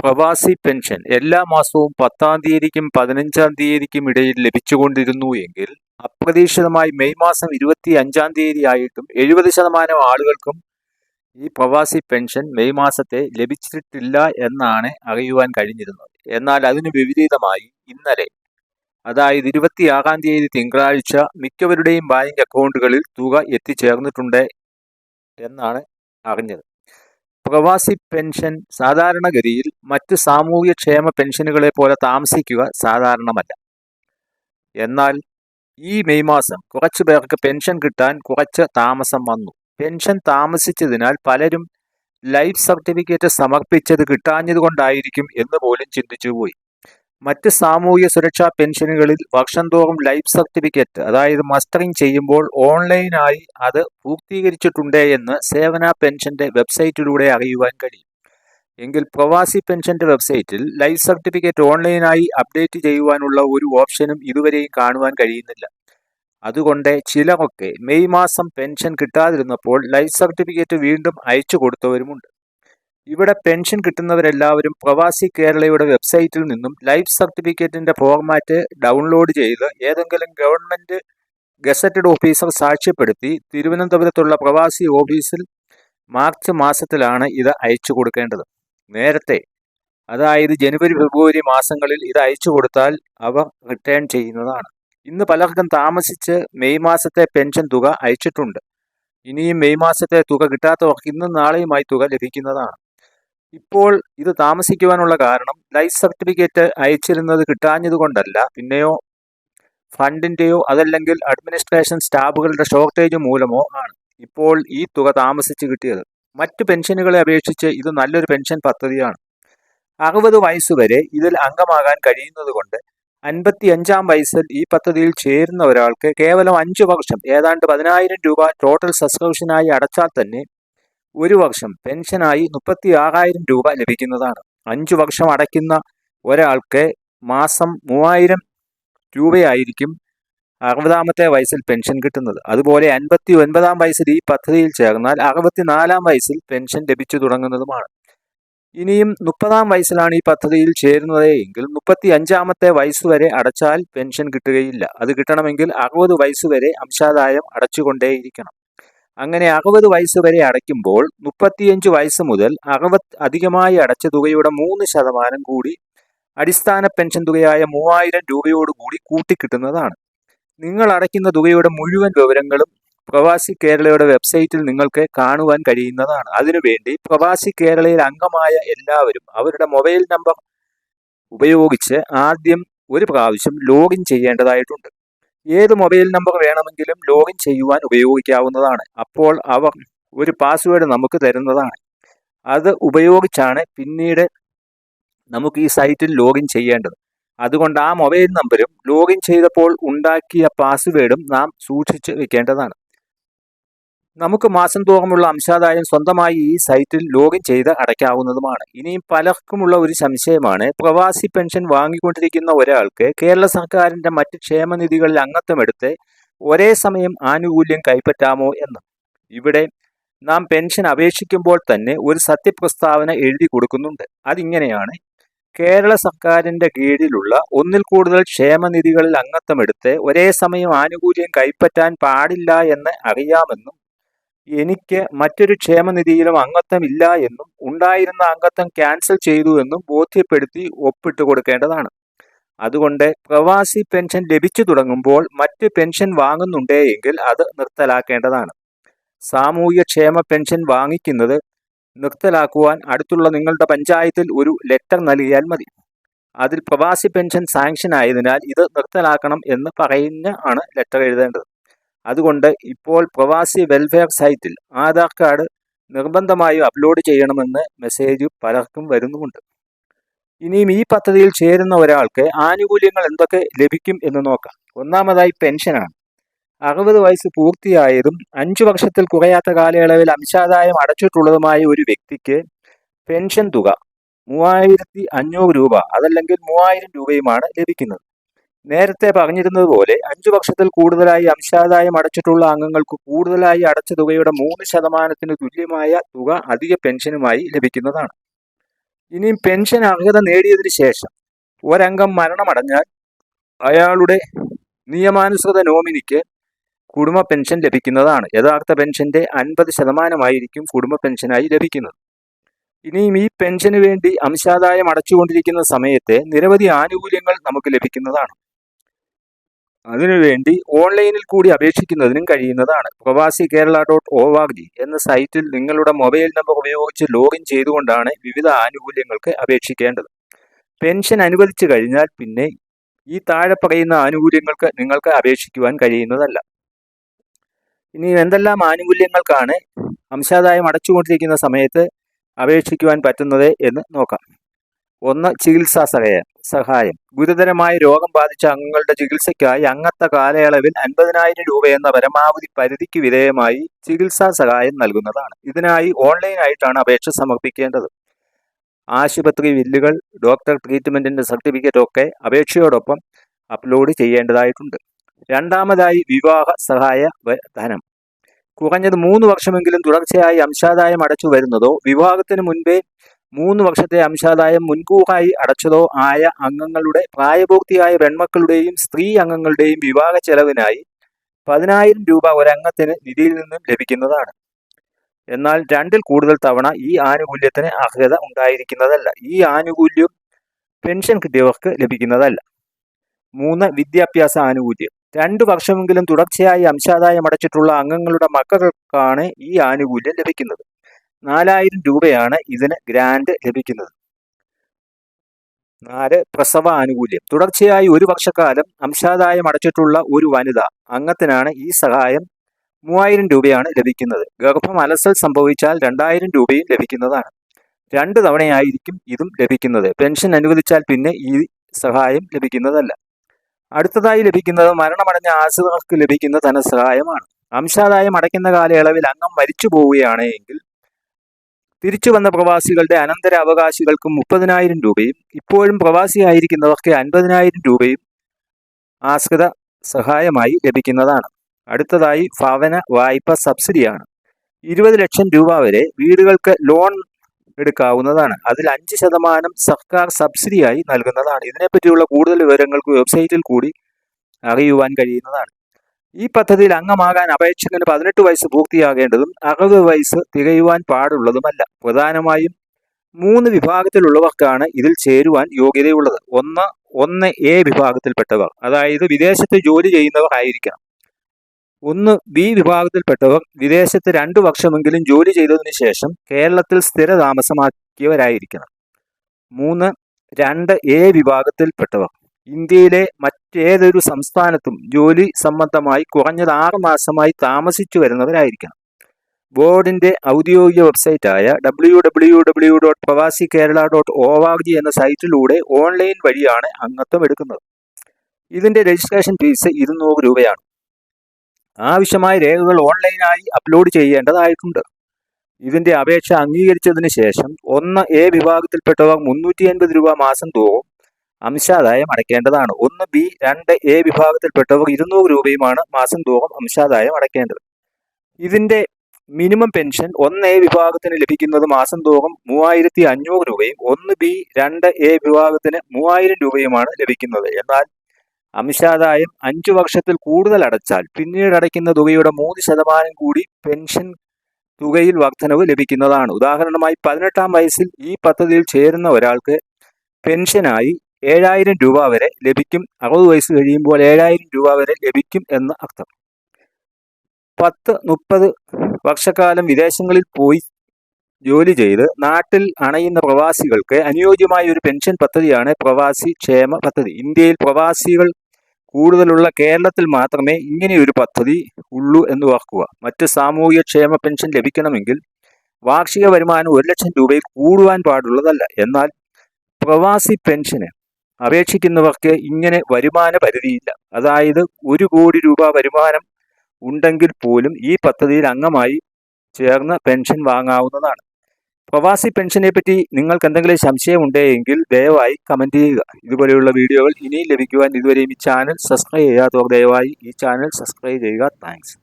പ്രവാസി പെൻഷൻ എല്ലാ മാസവും പത്താം തീയതിക്കും പതിനഞ്ചാം തീയതിക്കും ഇടയിൽ ലഭിച്ചുകൊണ്ടിരുന്നു എങ്കിൽ അപ്രതീക്ഷിതമായി മെയ് മാസം ഇരുപത്തി അഞ്ചാം തീയതി ആയിട്ടും എഴുപത് ശതമാനം ആളുകൾക്കും ഈ പ്രവാസി പെൻഷൻ മെയ് മാസത്തെ ലഭിച്ചിട്ടില്ല എന്നാണ് അറിയുവാൻ കഴിഞ്ഞിരുന്നത്. എന്നാൽ അതിന് വിപരീതമായി ഇന്നലെ അതായത് ഇരുപത്തിയാറാം തീയതി തിങ്കളാഴ്ച മിക്കവരുടെയും ബാങ്ക് അക്കൗണ്ടുകളിൽ തുക എത്തിച്ചേർന്നിട്ടുണ്ട് എന്നാണ് അറിഞ്ഞത്. പ്രവാസി പെൻഷൻ സാധാരണഗതിയിൽ മറ്റ് സാമൂഹ്യ ക്ഷേമ പെൻഷനുകളെ പോലെ താമസിക്കുക സാധാരണമല്ല. എന്നാൽ ഈ മെയ് മാസം കുറച്ചു പേർക്ക് പെൻഷൻ കിട്ടാൻ കുറച്ച് താമസം വന്നു. പെൻഷൻ താമസിച്ചതിനാൽ പലരും ലൈഫ് സർട്ടിഫിക്കറ്റ് സമർപ്പിച്ചത് കിട്ടാഞ്ഞതുകൊണ്ടായിരിക്കും എന്ന് പോലും ചിന്തിച്ചുപോയി. മറ്റ് സാമൂഹ്യ സുരക്ഷാ പെൻഷനുകളിൽ വർഷം തോറും ലൈഫ് സർട്ടിഫിക്കറ്റ് അതായത് മസ്റ്ററിംഗ് ചെയ്യുമ്പോൾ ഓൺലൈനായി അത് പൂർത്തീകരിച്ചിട്ടുണ്ട് എന്ന് സേവന പെൻഷന്റെ വെബ്സൈറ്റിലൂടെ അറിയുവാൻ കഴിയും. എങ്കിൽ പ്രവാസി പെൻഷന്റെ വെബ്സൈറ്റിൽ ലൈഫ് സർട്ടിഫിക്കറ്റ് ഓൺലൈനായി അപ്ഡേറ്റ് ചെയ്യുവാനുള്ള ഒരു ഓപ്ഷനും ഇതുവരെയും കാണുവാൻ കഴിയുന്നില്ല. അതുകൊണ്ട് ചിലരൊക്കെ മെയ് മാസം പെൻഷൻ കിട്ടാതിരുന്നപ്പോൾ ലൈഫ് സർട്ടിഫിക്കറ്റ് വീണ്ടും അയച്ചു കൊടുത്തവരുമുണ്ട്. ഇവിടെ പെൻഷൻ കിട്ടുന്നവരെല്ലാവരും പ്രവാസി കേരളയുടെ വെബ്സൈറ്റിൽ നിന്നും ലൈഫ് സർട്ടിഫിക്കറ്റിന്റെ ഫോർമാറ്റ് ഡൗൺലോഡ് ചെയ്ത് ഏതെങ്കിലും ഗവൺമെന്റ് ഗസറ്റഡ് ഓഫീസർ സാക്ഷ്യപ്പെടുത്തി തിരുവനന്തപുരത്തുള്ള പ്രവാസി ഓഫീസിൽ മാർച്ച് മാസത്തിലാണ് ഇത് അയച്ചു കൊടുക്കേണ്ടത്. നേരത്തെ അതായത് ജനുവരി ഫെബ്രുവരി മാസങ്ങളിൽ ഇത് അയച്ചു കൊടുത്താൽ അവർ റിട്ടേൺ ചെയ്യുന്നതാണ്. ഇന്ന് പലർക്കും താമസിച്ച് മെയ് മാസത്തെ പെൻഷൻ തുക അയച്ചിട്ടുണ്ട്. ഇനിയും മെയ് മാസത്തെ തുക കിട്ടാത്തവർക്ക് ഇന്നും നാളെയുമായി തുക ലഭിക്കുന്നതാണ്. ഇപ്പോൾ ഇത് താമസിക്കുവാനുള്ള കാരണം ലൈഫ് സർട്ടിഫിക്കറ്റ് അയച്ചിരുന്നത് കിട്ടാഞ്ഞതുകൊണ്ടല്ല. പിന്നെയോ ഫണ്ടിന്റെയോ അതല്ലെങ്കിൽ അഡ്മിനിസ്ട്രേഷൻ സ്റ്റാഫുകളുടെ ഷോർട്ടേജ് മൂലമോ ആണ് ഇപ്പോൾ ഈ തുക താമസിച്ച് കിട്ടിയത്. മറ്റു പെൻഷനുകളെ അപേക്ഷിച്ച് ഇത് നല്ലൊരു പെൻഷൻ പദ്ധതിയാണ്. അറുപത് വയസ്സുവരെ ഇതിൽ അംഗമാകാൻ കഴിയുന്നതുകൊണ്ട് അൻപത്തി അഞ്ചാം വയസ്സിൽ ഈ പദ്ധതിയിൽ ചേരുന്ന ഒരാൾക്ക് കേവലം അഞ്ചു വർഷം ഏതാണ്ട് പതിനായിരം രൂപ ടോട്ടൽ സബ്സ്ക്രിപ്ഷനായി അടച്ചാൽ തന്നെ ഒരു വർഷം പെൻഷനായി മുപ്പത്തി ആറായിരം രൂപ ലഭിക്കുന്നതാണ്. അഞ്ചു വർഷം അടയ്ക്കുന്ന ഒരാൾക്ക് മാസം മൂവായിരം രൂപയായിരിക്കും അറുപതാമത്തെ വയസ്സിൽ പെൻഷൻ കിട്ടുന്നത്. അതുപോലെ അൻപത്തി ഒൻപതാം വയസ്സിൽ ഈ പദ്ധതിയിൽ ചേർന്നാൽ അറുപത്തിനാലാം വയസ്സിൽ പെൻഷൻ ലഭിച്ചു തുടങ്ങുന്നതുമാണ്. ഇനിയും മുപ്പതാം വയസ്സിലാണ് ഈ പദ്ധതിയിൽ ചേരുന്നത് എങ്കിൽ മുപ്പത്തി അഞ്ചാമത്തെ വയസ്സുവരെ അടച്ചാൽ പെൻഷൻ കിട്ടുകയില്ല. അത് കിട്ടണമെങ്കിൽ അറുപത് വയസ്സുവരെ അംശാദായം അടച്ചുകൊണ്ടേയിരിക്കണം. അങ്ങനെ അറുപത് വയസ്സ് വരെ അടയ്ക്കുമ്പോൾ മുപ്പത്തിയഞ്ച് വയസ്സ് മുതൽ അറുപത് അധികമായി അടച്ച തുകയുടെ മൂന്ന് ശതമാനം കൂടി അടിസ്ഥാന പെൻഷൻ തുകയായ മൂവായിരം രൂപയോടുകൂടി കൂട്ടിക്കിട്ടുന്നതാണ്. നിങ്ങൾ അടയ്ക്കുന്ന തുകയുടെ മുഴുവൻ വിവരങ്ങളും പ്രവാസി കേരളയുടെ വെബ്സൈറ്റിൽ നിങ്ങൾക്ക് കാണുവാൻ കഴിയുന്നതാണ്. അതിനുവേണ്ടി പ്രവാസി കേരളയിൽ അംഗമായ എല്ലാവരും അവരുടെ മൊബൈൽ നമ്പർ ഉപയോഗിച്ച് ആദ്യം ഒരു പ്രാവശ്യം ലോഗിൻ ചെയ്യേണ്ടതായിട്ടുണ്ട്. ഏത് മൊബൈൽ നമ്പർ വേണമെങ്കിലും ലോഗിൻ ചെയ്യുവാൻ ഉപയോഗിക്കാവുന്നതാണ്. അപ്പോൾ അവർ ഒരു പാസ്വേഡ് നമുക്ക് തരുന്നതാണ്. അത് ഉപയോഗിച്ചാണ് പിന്നീട് നമുക്ക് ഈ സൈറ്റിൽ ലോഗിൻ ചെയ്യേണ്ടത്. അതുകൊണ്ട് ആ മൊബൈൽ നമ്പരും ലോഗിൻ ചെയ്തപ്പോൾ ഉണ്ടാക്കിയ പാസ്വേഡും നാം സൂക്ഷിച്ച് വെക്കേണ്ടതാണ്. നമുക്ക് മാസം തോറുമുള്ള അംശാദായം സ്വന്തമായി ഈ സൈറ്റിൽ ലോഗിൻ ചെയ്ത് അടയ്ക്കാവുന്നതുമാണ്. ഇനിയും പലർക്കുമുള്ള ഒരു സംശയമാണ് പ്രവാസി പെൻഷൻ വാങ്ങിക്കൊണ്ടിരിക്കുന്ന ഒരാൾക്ക് കേരള സർക്കാരിന്റെ മറ്റ് ക്ഷേമനിധികളിൽ അംഗത്വമെടുത്ത് ഒരേ സമയം ആനുകൂല്യം കൈപ്പറ്റാമോ എന്ന്. ഇവിടെ നാം പെൻഷൻ അപേക്ഷിക്കുമ്പോൾ തന്നെ ഒരു സത്യപ്രസ്താവന എഴുതി കൊടുക്കുന്നുണ്ട്. അതിങ്ങനെയാണ് കേരള സർക്കാരിന്റെ കീഴിലുള്ള ഒന്നിൽ കൂടുതൽ ക്ഷേമനിധികളിൽ അംഗത്വമെടുത്ത് ഒരേ സമയം ആനുകൂല്യം കൈപ്പറ്റാൻ പാടില്ല എന്ന് അറിയാമെന്നും എനിക്ക് മറ്റൊരു ക്ഷേമനിധിയിലും അംഗത്വമില്ല എന്നും ഉണ്ടായിരുന്ന അംഗത്വം ക്യാൻസൽ ചെയ്തു എന്നും ബോധ്യപ്പെടുത്തി ഒപ്പിട്ട് കൊടുക്കേണ്ടതാണ്. അതുകൊണ്ട് പ്രവാസി പെൻഷൻ ലഭിച്ചു തുടങ്ങുമ്പോൾ മറ്റ് പെൻഷൻ വാങ്ങുന്നുണ്ടേ എങ്കിൽ അത് നിർത്തലാക്കേണ്ടതാണ്. സാമൂഹ്യക്ഷേമ പെൻഷൻ വാങ്ങിക്കുന്നത് നിർത്തലാക്കുവാൻ അടുത്തുള്ള നിങ്ങളുടെ പഞ്ചായത്തിൽ ഒരു ലെറ്റർ നൽകിയാൽ മതി. അതിൽ പ്രവാസി പെൻഷൻ സാങ്ഷൻ ആയതിനാൽ ഇത് നിർത്തലാക്കണം എന്ന് പറയുന്ന ആണ് ലെറ്റർ എഴുതേണ്ടത്. അതുകൊണ്ട് ഇപ്പോൾ പ്രവാസി വെൽഫെയർ സൈറ്റിൽ ആധാർ കാർഡ് നിർബന്ധമായും അപ്ലോഡ് ചെയ്യണമെന്ന് മെസ്സേജ് പലർക്കും വരുന്നുമുണ്ട്. ഇനിയും ഈ പദ്ധതിയിൽ ചേരുന്ന ഒരാൾക്ക് ആനുകൂല്യങ്ങൾ എന്തൊക്കെ ലഭിക്കും എന്ന് നോക്കാം. ഒന്നാമതായി പെൻഷനാണ് അറുപത് വയസ്സ് പൂർത്തിയായതും അഞ്ചു വർഷത്തിൽ കുറയാത്ത കാലയളവിൽ അംശാദായം അടച്ചിട്ടുള്ളതുമായ ഒരു വ്യക്തിക്ക് പെൻഷൻ തുക മൂവായിരത്തി അഞ്ഞൂറ് രൂപ അതല്ലെങ്കിൽ മൂവായിരം രൂപയുമാണ് ലഭിക്കുന്നത്. നേരത്തെ പറഞ്ഞിരുന്നത് പോലെ അഞ്ചു വർഷത്തിൽ കൂടുതലായി അംശാദായം അടച്ചിട്ടുള്ള അംഗങ്ങൾക്ക് കൂടുതലായി അടച്ച തുകയുടെ മൂന്ന് ശതമാനത്തിന് തുല്യമായ തുക അധിക പെൻഷനുമായി ലഭിക്കുന്നതാണ്. ഇനിയും പെൻഷൻ അർഹത നേടിയതിന് ശേഷം ഒരംഗം മരണമടഞ്ഞാൽ അയാളുടെ നിയമാനുസൃത നോമിനിക്ക് കുടുംബ പെൻഷൻ ലഭിക്കുന്നതാണ്. യഥാർത്ഥ പെൻഷന്റെ അൻപത് ശതമാനമായിരിക്കും കുടുംബ പെൻഷനായി ലഭിക്കുന്നത്. ഇനിയും ഈ പെൻഷന് വേണ്ടി അംശാദായം അടച്ചുകൊണ്ടിരിക്കുന്ന സമയത്തെ നിരവധി ആനുകൂല്യങ്ങൾ നമുക്ക് ലഭിക്കുന്നതാണ്. അതിനുവേണ്ടി ഓൺലൈനിൽ കൂടി അപേക്ഷിക്കുന്നതിനും കഴിയുന്നതാണ്. പ്രവാസി കേരള ഡോട്ട് ഒ ജി എന്ന സൈറ്റിൽ നിങ്ങളുടെ മൊബൈൽ നമ്പർ ഉപയോഗിച്ച് ലോഗിൻ ചെയ്തുകൊണ്ടാണ് വിവിധ ആനുകൂല്യങ്ങൾക്ക് അപേക്ഷിക്കേണ്ടത്. പെൻഷൻ അനുവദിച്ചു കഴിഞ്ഞാൽ പിന്നെ ഈ താഴെ പറയുന്ന ആനുകൂല്യങ്ങൾക്ക് നിങ്ങൾക്ക് അപേക്ഷിക്കുവാൻ കഴിയുന്നതല്ല. ഇനി എന്തെല്ലാം ആനുകൂല്യങ്ങൾക്കാണ് അംശാദായം അടച്ചുകൊണ്ടിരിക്കുന്ന സമയത്ത് അപേക്ഷിക്കുവാൻ പറ്റുന്നത് എന്ന് നോക്കാം. ഒന്ന് ചികിത്സാ സഹായം. സഹായം. ഗുരുതരമായ രോഗം ബാധിച്ച അംഗങ്ങളുടെ ചികിത്സയ്ക്കായി അംഗത്ത കാലയളവിൽ അൻപതിനായിരം രൂപ എന്ന പരമാവധി പരിധിക്ക് വിധേയമായി ചികിത്സാ സഹായം നൽകുന്നതാണ്. ഇതിനായി ഓൺലൈൻ ആയിട്ടാണ് അപേക്ഷ സമർപ്പിക്കേണ്ടത്. ആശുപത്രി ബില്ലുകൾ ഡോക്ടർ ട്രീറ്റ്മെന്റിന്റെ സർട്ടിഫിക്കറ്റ് ഒക്കെ അപേക്ഷയോടൊപ്പം അപ്ലോഡ് ചെയ്യേണ്ടതായിട്ടുണ്ട്. രണ്ടാമതായി വിവാഹ സഹായ ധനം. കുറഞ്ഞത് മൂന്ന് വർഷമെങ്കിലും തുടർച്ചയായി അംശാദായം അടച്ചു വരുന്നതോ വിവാഹത്തിന് മുൻപേ മൂന്ന് വർഷത്തെ അംശാദായം മുൻകൂറായി അടച്ചതോ ആയ അംഗങ്ങളുടെ പ്രായപൂർത്തിയായ പെൺമക്കളുടെയും സ്ത്രീ അംഗങ്ങളുടെയും വിവാഹ ചെലവിനായി പതിനായിരം രൂപ ഒരംഗത്തിന് നിധിയിൽ നിന്നും ലഭിക്കുന്നതാണ്. എന്നാൽ രണ്ടിൽ കൂടുതൽ തവണ ഈ ആനുകൂല്യത്തിന് അർഹത ഉണ്ടായിരിക്കുന്നതല്ല. ഈ ആനുകൂല്യം പെൻഷൻ കിട്ടിയവർക്ക് ലഭിക്കുന്നതല്ല. മൂന്ന് വിദ്യാഭ്യാസ ആനുകൂല്യം. രണ്ടു വർഷമെങ്കിലും തുടർച്ചയായി അംശാദായം അടച്ചിട്ടുള്ള അംഗങ്ങളുടെ മക്കൾക്കാണ് ഈ ആനുകൂല്യം ലഭിക്കുന്നത്. നാലായിരം രൂപയാണ് ഇതിന് ഗ്രാൻഡ് ലഭിക്കുന്നത്. നാല് പ്രസവ ആനുകൂല്യം. തുടർച്ചയായി ഒരു വർഷക്കാലം അംശാദായം അടച്ചിട്ടുള്ള ഒരു വനിത അംഗത്തിനാണ് ഈ സഹായം മൂവായിരം രൂപയാണ് ലഭിക്കുന്നത്. ഗർഭം അലസൽ സംഭവിച്ചാൽ രണ്ടായിരം രൂപയും ലഭിക്കുന്നതാണ്. രണ്ട് തവണയായിരിക്കും ഇതും ലഭിക്കുന്നത്. പെൻഷൻ അനുവദിച്ചാൽ പിന്നെ ഈ സഹായം ലഭിക്കുന്നതല്ല. അടുത്തതായി ലഭിക്കുന്നത് മരണമടഞ്ഞ ആശ്രിതർക്ക് ലഭിക്കുന്ന ധനസഹായമാണ്. അംശാദായം അടയ്ക്കുന്ന കാലയളവിൽ അംഗം മരിച്ചു പോവുകയാണ് എങ്കിൽ തിരിച്ചു വന്ന പ്രവാസികളുടെ അനന്തര അവകാശികൾക്ക് മുപ്പതിനായിരം രൂപയും ഇപ്പോഴും പ്രവാസിയായിരിക്കുന്നവർക്ക് അൻപതിനായിരം രൂപയും ആശ്രിത സഹായമായി ലഭിക്കുന്നതാണ്. അടുത്തതായി ഭവന വായ്പ സബ്സിഡിയാണ്. ഇരുപത് ലക്ഷം രൂപ വരെ വീടുകൾക്ക് ലോൺ എടുക്കാവുന്നതാണ്. അതിൽ അഞ്ച് ശതമാനം സർക്കാർ സബ്സിഡിയായി നൽകുന്നതാണ്. ഇതിനെപ്പറ്റിയുള്ള കൂടുതൽ വിവരങ്ങൾക്ക് വെബ്സൈറ്റിൽ കൂടി അറിയുവാൻ കഴിയുന്നതാണ്. ഈ പദ്ധതിയിൽ അംഗമാകാൻ അപേക്ഷകന് പതിനെട്ട് വയസ്സ് പൂർത്തിയാകേണ്ടതും അറുപത് വയസ്സ് തികയുവാൻ പാടുള്ളതുമല്ല. പ്രധാനമായും മൂന്ന് വിഭാഗത്തിലുള്ളവർക്കാണ് ഇതിൽ ചേരുവാൻ യോഗ്യതയുള്ളത്. ഒന്ന് ഒന്ന് എ വിഭാഗത്തിൽപ്പെട്ടവർ അതായത് വിദേശത്ത് ജോലി ചെയ്യുന്നവർ ആയിരിക്കണം. ഒന്ന് ബി വിഭാഗത്തിൽപ്പെട്ടവർ വിദേശത്ത് രണ്ടു വർഷമെങ്കിലും ജോലി ചെയ്തതിനു ശേഷം കേരളത്തിൽ സ്ഥിര താമസമാക്കിയവരായിരിക്കണം മൂന്ന് രണ്ട് എ വിഭാഗത്തിൽപ്പെട്ടവർ ഇന്ത്യയിലെ മറ്റേതൊരു സംസ്ഥാനത്തും ജോലി സംബന്ധമായി കുറഞ്ഞത് ആറ് മാസമായി താമസിച്ചു വരുന്നവരായിരിക്കണം. ബോർഡിന്റെ ഔദ്യോഗിക വെബ്സൈറ്റായ W W W dot Pravasi Kerala dot O R G എന്ന സൈറ്റിലൂടെ ഓൺലൈൻ വഴിയാണ് അംഗത്വം എടുക്കുന്നത്. ഇതിന്റെ രജിസ്ട്രേഷൻ ഫീസ് ഇരുന്നൂറ് രൂപയാണ്. ആവശ്യമായ രേഖകൾ ഓൺലൈനായി അപ്ലോഡ് ചെയ്യേണ്ടതായിട്ടുണ്ട്. ഇതിന്റെ അപേക്ഷ അംഗീകരിച്ചതിന് ശേഷം ഒന്ന് എ വിഭാഗത്തിൽപ്പെട്ടവർ മുന്നൂറ്റി അൻപത് രൂപ മാസം തോറും അംശാദായം അടയ്ക്കേണ്ടതാണ്. ഒന്ന് ബി രണ്ട് എ വിഭാഗത്തിൽപ്പെട്ടവർ ഇരുന്നൂറ് രൂപയുമാണ് മാസം തോറും അംശാദായം അടയ്ക്കേണ്ടത്. ഇതിന്റെ മിനിമം പെൻഷൻ ഒന്ന് എ വിഭാഗത്തിന് ലഭിക്കുന്നത് മാസം തോറും മൂവായിരത്തി അഞ്ഞൂറ് രൂപയും ഒന്ന് ബി രണ്ട് എ വിഭാഗത്തിന് മൂവായിരം രൂപയുമാണ് ലഭിക്കുന്നത്. എന്നാൽ അംശാദായം അഞ്ചു വർഷത്തിൽ കൂടുതൽ അടച്ചാൽ പിന്നീട് അടയ്ക്കുന്ന തുകയുടെ മൂന്ന് ശതമാനം കൂടി പെൻഷൻ തുകയിൽ വർധനവ് ലഭിക്കുന്നതാണ്. ഉദാഹരണമായി പതിനെട്ടാം വയസ്സിൽ ഈ പദ്ധതിയിൽ ചേരുന്ന ഒരാൾക്ക് പെൻഷനായി ഏഴായിരം രൂപ വരെ ലഭിക്കും. അറുപത് വയസ്സ് കഴിയുമ്പോൾ ഏഴായിരം രൂപ വരെ ലഭിക്കും എന്ന് അർത്ഥം. പത്ത് മുപ്പത് വർഷക്കാലം വിദേശങ്ങളിൽ പോയി ജോലി ചെയ്ത് നാട്ടിൽ അണയുന്ന പ്രവാസികൾക്ക് അനുയോജ്യമായ ഒരു പെൻഷൻ പദ്ധതിയാണ് പ്രവാസി ക്ഷേമ പദ്ധതി. ഇന്ത്യയിൽ പ്രവാസികൾ കൂടുതലുള്ള കേരളത്തിൽ മാത്രമേ ഇങ്ങനെയൊരു പദ്ധതി ഉള്ളൂ എന്ന് ഓർക്കുക. മറ്റ് സാമൂഹിക ക്ഷേമ പെൻഷൻ ലഭിക്കണമെങ്കിൽ വാർഷിക വരുമാനം ഒരു ലക്ഷം രൂപയിൽ കൂടുവാൻ പാടുള്ളതല്ല. എന്നാൽ പ്രവാസി പെൻഷന് അപേക്ഷിക്കുന്നവർക്ക് ഇങ്ങനെ വരുമാന പരിധിയില്ല. അതായത് ഒരു കോടി രൂപ വരുമാനം ഉണ്ടെങ്കിൽ പോലും ഈ പദ്ധതിയിൽ അംഗമായി ചേർന്ന് പെൻഷൻ വാങ്ങാവുന്നതാണ്. പ്രവാസി പെൻഷനെ പറ്റി നിങ്ങൾക്ക് എന്തെങ്കിലും സംശയമുണ്ടെങ്കിൽ ദയവായി കമന്റ് ചെയ്യുക. ഇതുപോലെയുള്ള വീഡിയോകൾ ഇനിയും ലഭിക്കുവാൻ ഇതുവരെയും ഈ ചാനൽ സബ്സ്ക്രൈബ് ചെയ്യാത്തവർ ദയവായി ഈ ചാനൽ സബ്സ്ക്രൈബ് ചെയ്യുക. താങ്ക്സ്